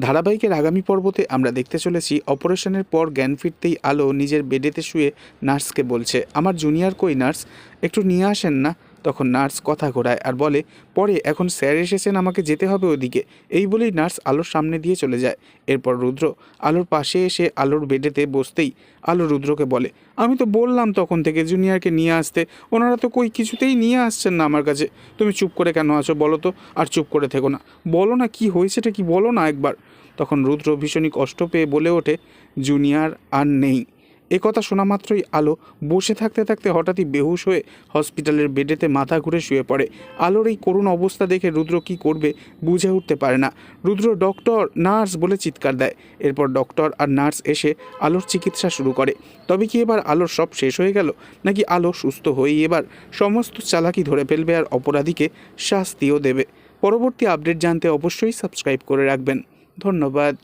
ধারাবাহিকের আগামী পর্বতে আমরা দেখতে চলেছি অপারেশনের পর জ্ঞান ফিরতেই আলো নিজের বেডেতে শুয়ে নার্সকে বলছে, আমার জুনিয়র কই নার্স? একটু নিয়ে আসেন না? তখন নার্স কথা ঘোরায় আর বলে, পরে, এখন স্যার এসেছেন আমাকে যেতে হবে ওদিকে। এই বলেই নার্স আলোর সামনে দিয়ে চলে যায়। এরপর রুদ্র আলোর পাশে এসে আলোর বেডেতে বসতেই আলো রুদ্রকে বলে, আমি তো বললাম তখন থেকে জুনিয়রকে নিয়ে আসতে। ওনারা তো কই কিছুতেই নিয়ে আসছেন না আমার কাছে। তুমি চুপ করে কেন আছো বলো তো? আর চুপ করে থেকো না। বলো না কি হয়েছেটা কি বলো না একবার? তখন রুদ্র ভীষণই কষ্ট পেয়ে বলে ওঠে, জুনিয়র আর নেই। কথা শোনা মাত্রই আলো বসে থাকতে থাকতে হঠাৎই বেহুশ হয়ে হসপিটালের বেডেতে মাথা ঘুরে শুয়ে পড়ে। আলোর এই করুণ অবস্থা দেখে রুদ্র কি করবে বুঝে উঠতে পারে না। রুদ্র ডক্টর, নার্স বলে চিৎকার দেয়। এরপর ডক্টর আর নার্স এসে আলোর চিকিৎসা শুরু করে। তবে কি এবার আলোর সব শেষ হয়ে গেল? নাকি আলো সুস্থ হয়েই এবার সমস্ত চালাকি ধরে ফেলবে আর অপরাধীকে শাস্তিও দেবে? পরবর্তী আপডেট জানতে অবশ্যই সাবস্ক্রাইব করে রাখবেন। ধন্যবাদ।